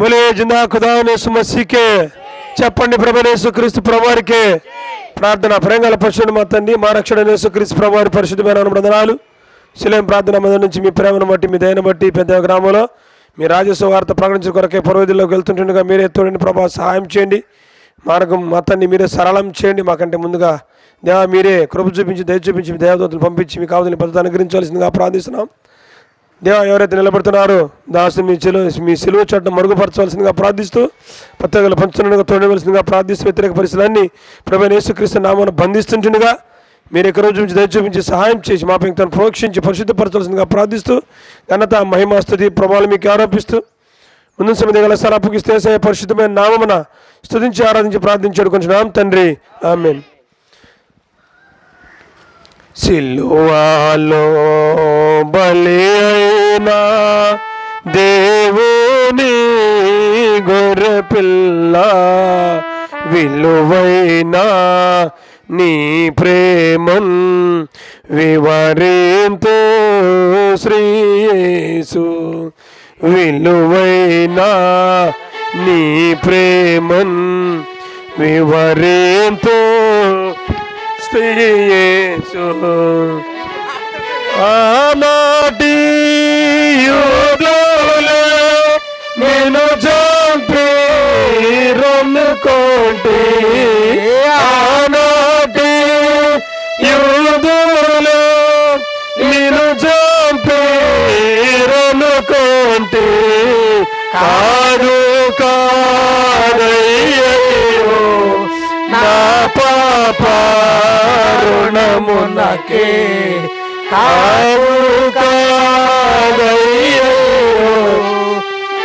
బోలే జిందా ఖుదానేసు మసీకే చెప్పండి ప్రభనేసు క్రీస్తు ప్రభువారికే. ప్రార్థన ప్రేంగల పరిశుద్ధ మా తండ్రి మా రక్షణ నేసు క్రీస్తు ప్రభువారి పరిశుద్ధమైన అనుబంధనాలు శిలేం ప్రార్థన మంది నుంచి మీ ప్రేమను బట్టి మీ దయను బట్టి పెద్ద గ్రామంలో మీ రాజస్వ వార్త ప్రకటించిన కొరకే పర్వదిలోకి వెళ్తుంటుండగా మీరే తోడిని ప్రభా సహాయం చేయండి. మార్గం మతాన్ని మీరే సరళం చేయండి. మాకంటే ముందుగా దేవా మీరే కృప చూపించి దయ చూపించి మీ దేవదూతలు పంపించి మీ కావలని భద్రత అనుగ్రహించవలసిందిగా ప్రార్థిస్తున్నాం. దేవా ఎవరైతే నిలబడుతున్నారో దాసు మీ చెలు మీ సెలవు చట్టం మరుగుపరచవలసిందిగా ప్రార్థిస్తూ పత్రికలు పంచుతుండగా తోడవలసిందిగా ప్రార్థిస్తూ వ్యతిరేక పరిస్థితులన్నీ ప్రభు యేసుక్రీస్తు నామను బంధిస్తుంటుండగా మీరు ఎక్కడ రోజు నుంచి చూపించి సహాయం చేసి మా పెంకులను ప్రోక్షించి పరిశుద్ధపరచవలసిందిగా ప్రార్థిస్తూ ఘనత మహిమాస్తుతి ప్రభావాలు మీకు ఆరోపిస్తూ ముందు సమితి గల సార్ అప్పగిస్తే పరిశుద్ధమైన నామమున స్తుతించి ఆరాధించి ప్రార్థించాడు కొంచెం నామ తండ్రి. ఆమెన్. సిల్లువాలో బలే మా దేవుని గొర్రెపిల్ల విలువైన నీ ప్రేమన్ వివరింతో శ్రీయేసు విలువైన నీ ప్రేమన్ వివరింతో శ్రీయేసు ఆనాటి రమ్ముకోండి ఆనాటి యుగంలో నేను చంపి రమ్ముకోండి కాదు కాదయ్యో నా పాప రుణమునకే కాదు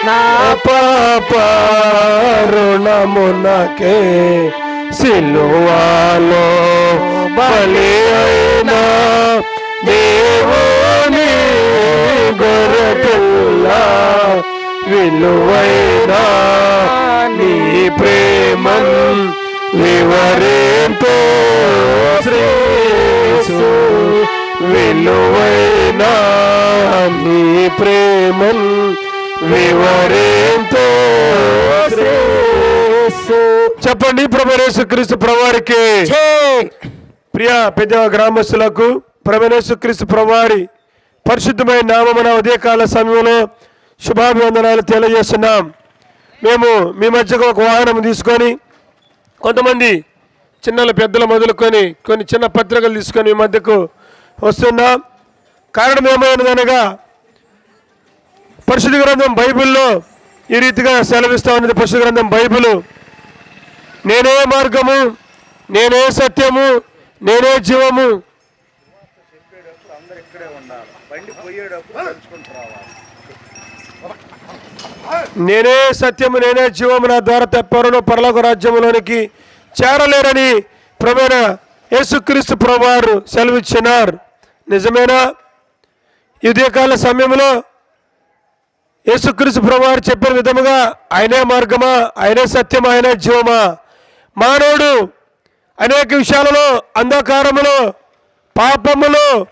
నా పాప సిలువాలో బలి అయినా దేవుని గొరకల్లా విలువైనా నీ ప్రేమన్ వివరేంతో శ్రేసు విలువైనా నీ ప్రేమన్ వివరింతో చెప్పండి ప్రభరేసు క్రీస్తు ప్రవారికి. ప్రియ పెద్ద గ్రామస్తులకు ప్రభనేసు క్రీస్తు ప్రవారి పరిశుద్ధమైన నామమున ఉదయకాల సమయంలో శుభాభివందనాలు తెలియజేస్తున్నాం. మేము మీ మధ్యకు ఒక వాహనం తీసుకొని కొంతమంది చిన్నల పెద్దలు మొదలుకొని కొన్ని చిన్న పత్రికలు తీసుకొని మీ మధ్యకు వస్తున్నాం. కారణం ఏమైనదనగా పరిశుద్ధ గ్రంథం బైబిల్లో ఈ రీతిగా సెలవిస్తా ఉన్నది. పరిశుద్ధ గ్రంథం బైబిల్. నేనే మార్గము నేనే సత్యము నేనే జీవము. నేనే సత్యము నేనే జీవము నా ద్వారా తెప్పరును పరలోక రాజ్యములోనికి చేరలేరని ప్రమేణ యేసుక్రీస్తు ప్రభువారు సెలవిచ్చినారు. నిజమేనా? ఈ సమయంలో యేసుక్రీస్తు ప్రభువారు చెప్పిన విధముగా ఆయనే మార్గమా? ఆయనే సత్యమా? ఆయనే జీవమా? మానవుడు అనేక విషయాలలో అంధకారములో పాపములో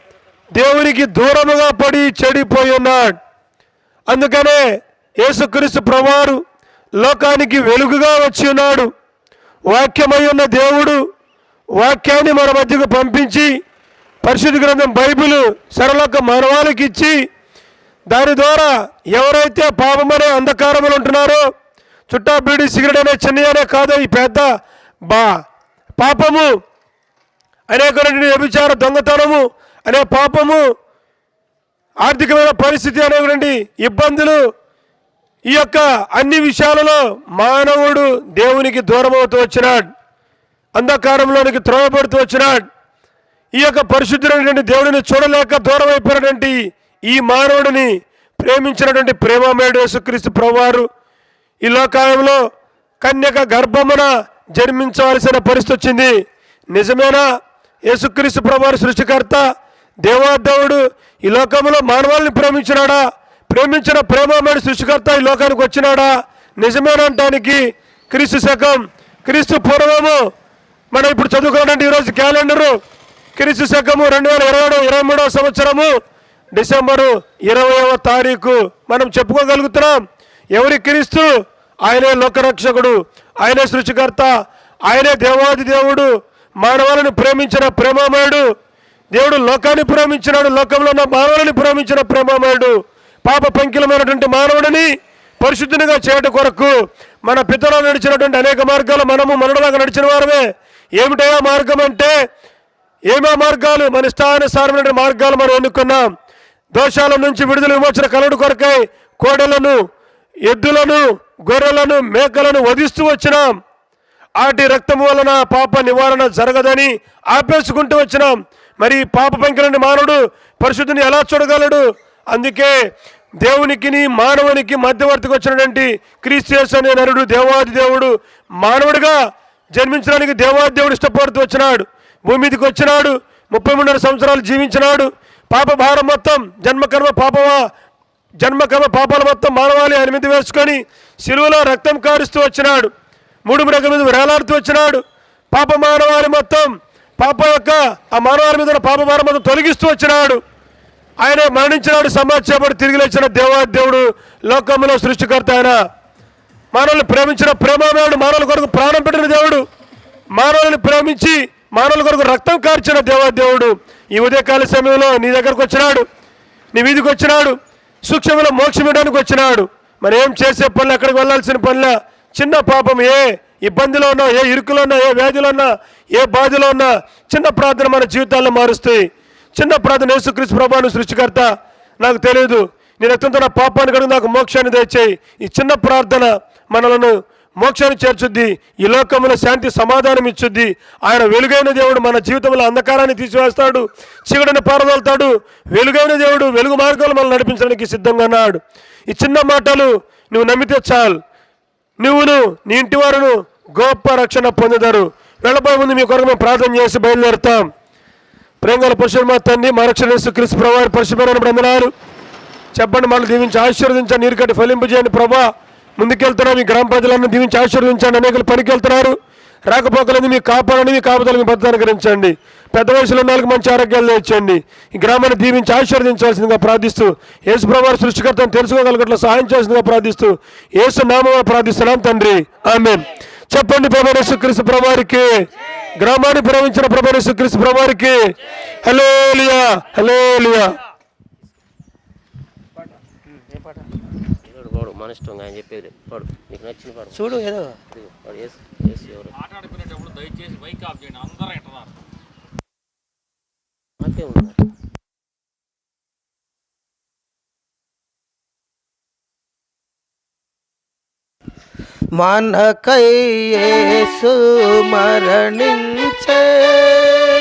దేవునికి దూరముగా పడి చెడిపోయి ఉన్నాడు. అందుకనే యేసుక్రీస్తు ప్రభువారు లోకానికి వెలుగుగా వచ్చి ఉన్నాడు. వాక్యమై ఉన్న దేవుడు వాక్యాన్ని మన మధ్యకు పంపించి పరిశుద్ధ గ్రంథం బైబిల్ సరళక మానవాళికి ఇచ్చి దాని ద్వారా ఎవరైతే పాపమనే అంధకారములు ఉంటున్నారో చుట్టా బీడి సిగరెట్ అనే చిన్న అనే ఈ పెద్ద బా పాపము అనేకమైన వ్యభిచార దొంగతనము అనే పాపము ఆర్థికమైన పరిస్థితి అనేటువంటి ఇబ్బందులు ఈ యొక్క అన్ని విషయాలలో మానవుడు దేవునికి దూరం అవుతూ వచ్చినాడు. అంధకారంలోనికి త్రోవబడుతూ వచ్చినాడు. ఈ యొక్క పరిశుద్ధుడైనటువంటి దేవుడిని చూడలేక దూరం అయిపోయినటువంటి ఈ మానవుడిని ప్రేమించినటువంటి ప్రేమమేడు యేసుక్రీస్తు ప్రభువారు ఈ లోకాలంలో కన్యక గర్భమున జన్మించవలసిన పరిస్థితి వచ్చింది. నిజమేనా? యేసుక్రీస్తు ప్రభువారు సృష్టికర్త దేవాదేవుడు ఈ లోకంలో మానవాళ్ళని ప్రేమించినాడా? ప్రేమించిన ప్రేమమేడు సృష్టికర్త ఈ లోకానికి వచ్చినాడా? నిజమేనంటానికి క్రీస్తు శకం క్రీస్తు పూర్వము. మనం ఇప్పుడు చదువుకున్నటువంటి ఈరోజు క్యాలెండరు క్రీస్తు శకము రెండు వేల ఇరవై ఇరవై మూడవ సంవత్సరము. డిసెంబరు ఇరవయవ తారీఖు మనం చెప్పుకోగలుగుతున్నాం. ఎవరి క్రీస్తు ఆయనే లోకరక్షకుడు ఆయనే సృష్టికర్త ఆయనే దేవాది దేవుడు మానవాలను ప్రేమించిన ప్రేమమయుడు దేవుడు లోకాన్ని ప్రేమించినాడు లోకంలో ఉన్న మానవులని ప్రేమించిన ప్రేమమయుడు పాప పంకిలమైనటువంటి మానవుడిని పరిశుద్ధునిగా చేయడం కొరకు మన పితరులు నడిచినటువంటి అనేక మార్గాలు మనము మనలాగా నడిచిన వారమే. ఏమిటయా మార్గం అంటే? ఏమే మార్గాలు? మన ఇష్టానుసారమైన మార్గాలు మనం ఎన్నుకున్నాం? దోషాల నుంచి విడుదల విమోచన కలడు కొరకై కోడలను ఎద్దులను గొర్రెలను మేకలను వధిస్తూ వచ్చినాం. ఆటి రక్తం వలన పాప నివారణ జరగదని ఆపేసుకుంటూ వచ్చినాం. మరి పాప పంకిలని మానవుడు పరిశుద్ధిని ఎలా చూడగలడు? అందుకే దేవునికి మానవునికి మధ్యవర్తికి వచ్చినటువంటి క్రీస్తు అనే నరుడు దేవాది దేవుడు మానవుడిగా జన్మించడానికి దేవాది దేవుడు ఇష్టపడుతూ వచ్చినాడు. భూమిదికి వచ్చినాడు. ముప్పై మూడున్నర సంవత్సరాలు జీవించినాడు. పాప భారం మొత్తం జన్మకర్మ పాప జన్మకర్మ పాపాల మొత్తం మానవాళి ఆయన మీద వేసుకొని సిలువలో రక్తం కారుస్తూ వచ్చినాడు. మూడు మృగ మీద వేలాడుతూ వచ్చినాడు. పాప మానవాళి మొత్తం పాప యొక్క ఆ మానవాళి మీద ఉన్న పాప భారం మొత్తం తొలగిస్తూ వచ్చినాడు. ఆయన మరణించినాడు సమాజపడి తిరిగి లేచిన దేవాదేవుడు లోకంలో సృష్టికర్త ఆయన. మానవుల్ని ప్రేమించిన ప్రేమమేవుడు మానవుల కొరకు ప్రాణం పెట్టిన దేవుడు. మానవుల్ని ప్రేమించి మానవుల కొరకు రక్తం కార్చిన దేవాదేవుడు. ఈ ఉదయకాల సమయంలో నీ దగ్గరకు వచ్చినాడు నీ వీధికి వచ్చినాడు సూక్ష్మంలో మోక్షం ఇవ్వడానికి వచ్చినాడు. మరి ఏం చేసే పనులు ఎక్కడికి వెళ్ళాల్సిన పనుల? చిన్న పాపం ఏ ఇబ్బందిలో ఉన్నా ఏ ఇరుకులో ఉన్నా ఏ వ్యాధిలో ఉన్నా ఏ బాధలో ఉన్నా చిన్న ప్రార్థన మన జీవితాల్లో మారుస్తాయి. చిన్న ప్రార్థన యేసుక్రీస్తు ప్రభాను సృష్టికర్త. నాకు తెలియదు నేను రక్తంతో నా పాపాన్ని కడుగు నాకు మోక్షాన్ని తెచ్చాయి ఈ చిన్న ప్రార్థన మనలను మోక్షాన్ని చేర్చుద్ది. ఈ లోకంలో శాంతి సమాధానం ఇచ్చుద్ది. ఆయన వెలుగైన దేవుడు మన జీవితంలో అంధకారాన్ని తీసివేస్తాడు చీకటిని పారదోలుతాడు. వెలుగైన దేవుడు వెలుగు మార్గాలు మనం నడిపించడానికి సిద్ధంగా ఉన్నాడు. ఈ చిన్న మాటలు నువ్వు నమ్మితే చాలు. నువ్వును నీ ఇంటి వారును గొప్ప రక్షణ పొందుతారు. వెళ్ళబోయే ముందు మీ కొరకు మేము ప్రార్థన చేసి బయలుదేరుతాం. ప్రేంగల పురుషుడు తండ్రి మా రక్షణ క్రీస్తు పరిశుభ్రమైన బంధనాలు చెప్పండి మనం దీవించి ఆశీర్వదించండి నీరు కట్టి ఫలింపు చేయండి ప్రభా. ముందుకెళ్తున్నాం. మీ గ్రామ ప్రజలను దీవించి ఆశీర్వదించండి. అనేకలు పనికి వెళ్తున్నారు రాకపోకలేదు మీ కాపాడండి. మీ కాపుదలు మీ భద్రత అనుగ్రహించండి. పెద్ద వయసులో ఉన్న వాళ్ళకి మంచి ఆరోగ్యాలు తెచ్చండి ఈ గ్రామాన్ని దీవించి ఆశీర్వదించాల్సిందిగా ప్రార్థిస్తూ యేసు ప్రభావ సృష్టికర్తను తెలుసుకోగలగట్ల సహాయం చేసిందిగా ప్రార్థిస్తూ యేసు నామమున ప్రార్థిస్తున్నాం తండ్రి. ఆమె చెప్పండి ప్రభు యేసుక్రీస్తు ప్రభారికి గ్రామాన్ని ప్రేమించిన ప్రభాసు యేసుక్రీస్తు ప్రభారికి హలోలియా హలోలియా హలో లియా మన ఇష్టం ఆయన చెప్పేది. పాడు నీకు నచ్చిన పాడు. చూడు ఏదో. పాడు ఏసు ఏసు ఎవరు? మాట్లాడుకునేటప్పుడు దయచేసి మైక్ ఆఫ్ చేయండి అందరూ నాకే ఉన్నారు. మనకై యేసు మరణించే